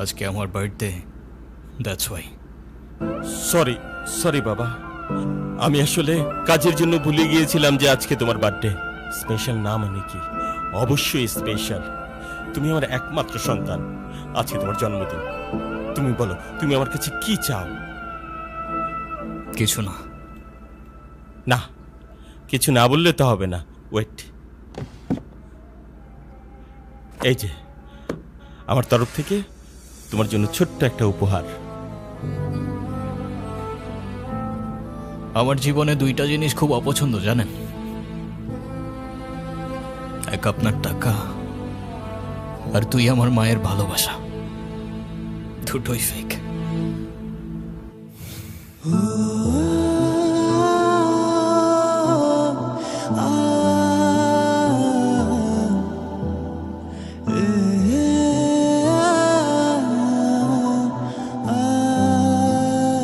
আজকে আমার birthday that's why sorry sorry বাবা। আমি আসলে কাজের জন্য ভুলে গিয়েছিলাম যে আজকে তোমার বার্থডে স্পেশাল না মানে কি? অবশ্যই স্পেশাল তুমি আমার একমাত্র সন্তান। আজকে তোমার জন্মদিন। তুমি বলো তুমি আমার কাছে কি চাও? কিছু না। না। কিছু না বললে তো হবে না। ওয়েট এই যে আমার তরফ থেকে তোমার জন্য ছোট্ট একটা উপহার। আমার জীবনে দুইটা জিনিস খুব অপছন্দ, জানেন? এক আপনার টাকা, আর তুই আমার মায়ের ভালোবাসা। দুটোই ফেক